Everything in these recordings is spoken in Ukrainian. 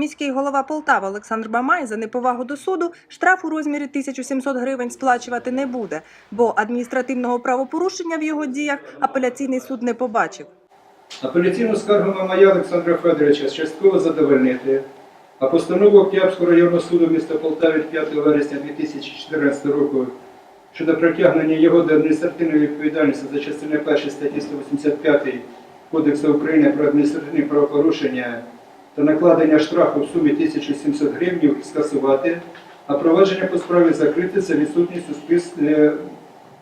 Міський голова Полтави Олександр Бамай за неповагу до суду штраф у розмірі 1700 гривень сплачувати не буде, бо адміністративного правопорушення в його діях апеляційний суд не побачив. Апеляційну скаргу Мамая Олександра Федоровича частково задовольнити, а постанову Октябрського районного суду міста Полтави від 5 вересня 2014 року щодо притягнення його до адміністративної відповідальності за частиною 1 статті 185 Кодексу України про адміністративні правопорушення та накладення штрафу в сумі 1700 гривень скасувати, а провадження по справі закрити за відсутністю спис... е,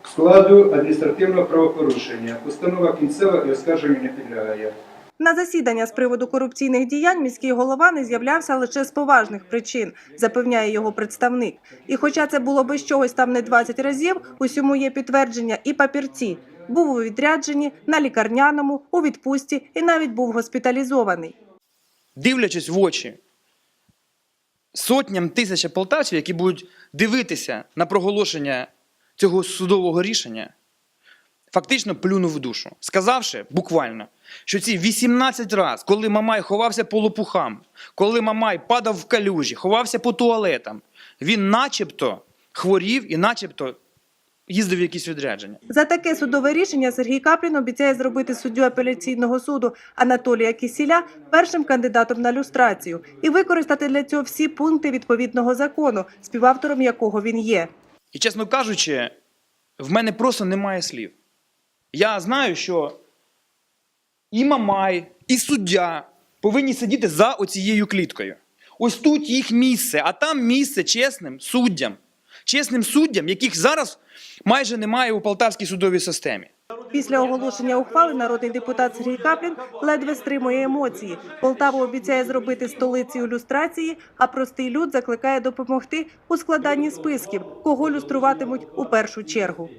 складу адміністративного правопорушення. Постанова кінцева і оскарженню не підлягає. На засідання з приводу корупційних діянь міський голова не з'являвся лише з поважних причин, запевняє його представник. І хоча це було би чогось там не 20 разів, усьому є підтвердження і папірці. Був у відрядженні, на лікарняному, у відпустці і навіть був госпіталізований. Дивлячись в очі сотням тисяч полтавців, які будуть дивитися на проголошення цього судового рішення, фактично плюнув в душу, сказавши буквально, що ці 18 разів, коли Мамай ховався по лопухам, коли Мамай падав в калюжі, ховався по туалетам, він начебто хворів і начебто їздив в якісь відрядження. За таке судове рішення Сергій Каплін обіцяє зробити суддю апеляційного суду Анатолія Кісіля першим кандидатом на люстрацію і використати для цього всі пункти відповідного закону, співавтором якого він є. І, чесно кажучи, в мене просто немає слів. Я знаю, що і Мамай, і суддя повинні сидіти за оцією кліткою. Ось тут їх місце, а там місце чесним суддям. Чесним суддям, яких зараз майже немає у полтавській судовій системі. Після оголошення ухвали народний депутат Сергій Каплін ледве стримує емоції. Полтаву обіцяє зробити столицею люстрації, а простий люд закликає допомогти у складанні списків, кого люструватимуть у першу чергу.